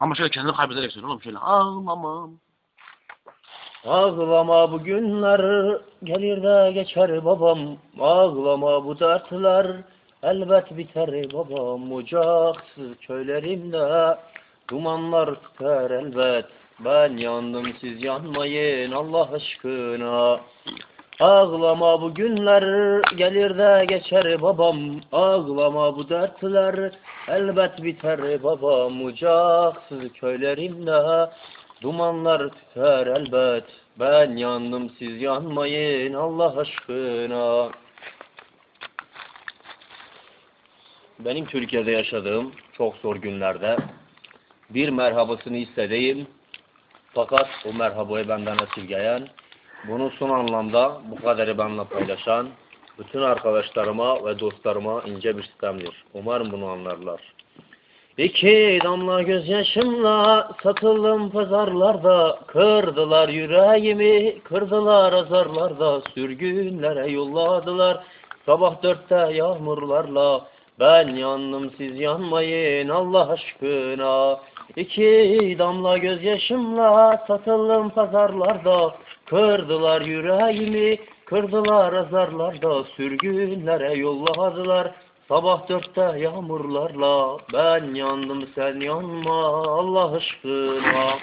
Ama şöyle kendini kaybederek söyle oğlum şöyle. Ağlamam. Ağlama bu günler gelir de geçer babam. Ağlama bu dertler elbet biter babam. Ocaksız köylerimde dumanlar tüter elbet. Ben yandım siz yanmayın Allah aşkına. Ağlama bu günler gelir de geçer babam. Ağlama bu dertler elbet biter babam. Ocaksız köylerimde dumanlar tüter elbet. Ben yandım siz yanmayın Allah aşkına. Benim Türkiye'de yaşadığım çok zor günlerde bir merhabasını istediğim fakat o merhabayı benden esirgeyen bunu son anlamda bu kadarı benimle paylaşan bütün arkadaşlarıma ve dostlarıma ince bir sistemdir. Umarım bunu anlarlar. İki damla gözyaşımla satıldım pazarlarda, kırdılar yüreğimi, kırdılar azarlarda, sürgünlere yolladılar, sabah dörtte yağmurlarla, ben yandım siz yanmayın Allah aşkına. İki damla gözyaşımla satıldım pazarlarda, kırdılar yüreğimi, kırdılar azarlarda, sürgünlere yolladılar, Sabah dörtte yağmurlarla ben yandım sen yanma Allah aşkına.